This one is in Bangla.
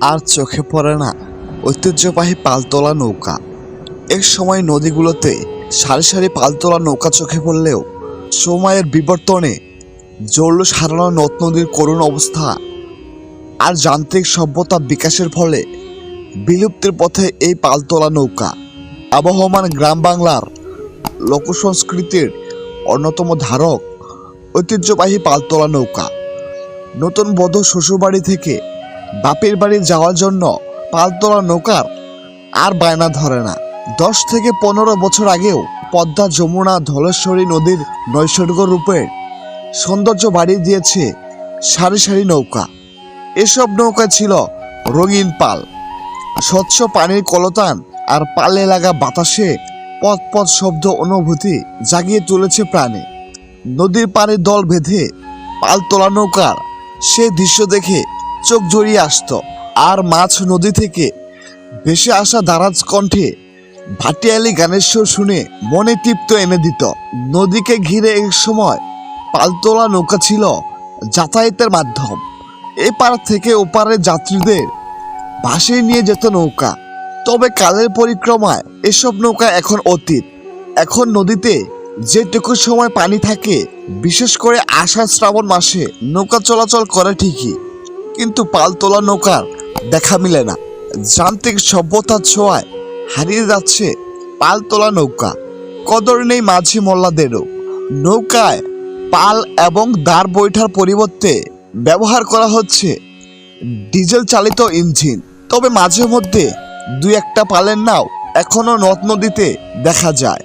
আর চোখে পড়ে না। ঐতিহ্যবাহী পালতোলা নৌকা। এক সময় নদীগুলোতে সারি সারি পালতোলা নৌকা চোখে পড়লেও সময়ের বিবর্তনে জৌলুস হারানো নদ নদীর করুণ অবস্থা আর যান্ত্রিক সভ্যতা বিকাশের ফলে বিলুপ্তির পথে এই পালতোলা নৌকা আবহমান গ্রাম বাংলার লোকসংস্কৃতির অন্যতম ধারক ঐতিহ্যবাহী পালতোলা নৌকা। নতুন বধূ শ্বশুরবাড়ি থেকে বাপের বাড়ি যাওয়ার জন্য পালতোলা নৌকার আর বায়না ধরে না। দশ থেকে পনেরো বছর আগেও পদ্মা যমুনা ধলেশ্বরী নদীর নৈসর্গ রূপে সৌন্দর্য বাড়িয়ে দিয়েছে সারি সারি নৌকা। এসব নৌকা ছিল রঙিন পাল। স্বচ্ছ পানির কলতান আর পালে লাগা বাতাসে পথ শব্দ অনুভূতি জাগিয়ে তুলেছে প্রাণে। নদীর পাড়ে দল বেঁধে পাল তোলা নৌকার সে দৃশ্য দেখে চোখ জড়িয়ে আসতো আর মাছ নদী থেকে ভেসে আসা দারাজ কণ্ঠে ভাটিয়ালি গানের সুর শুনে মনে তৃপ্ত এনে দিত। নদীকে ঘিরে এক সময় পালতোলা নৌকা ছিল যাতায়াতের মাধ্যম। এপার থেকে ওপারে যাত্রীদের ভাসিয়ে নিয়ে যেত নৌকা। তবে কালের পরিক্রমায় এসব নৌকা এখন অতীত। এখন নদীতে যেটুকু সময় পানি থাকে, বিশেষ করে আষাঢ় শ্রাবণ মাসে নৌকা চলাচল করে ঠিকই। কিন্তু পালতোলা নৌকার দেখা মিলে না। যান্ত্রিক সভ্যতার ছোঁয়ায় হারিয়ে যাচ্ছে পালতোলা নৌকা। কদর নেই মাঝি মোল্লাদেরও। নৌকায় পাল এবং দাঁড় বৈঠার পরিবর্তে ব্যবহার করা হচ্ছে ডিজেল চালিত ইঞ্জিন। তবে মাঝে মধ্যে দুই একটা পালের নাও এখনও নদ নদীতে দেখা যায়।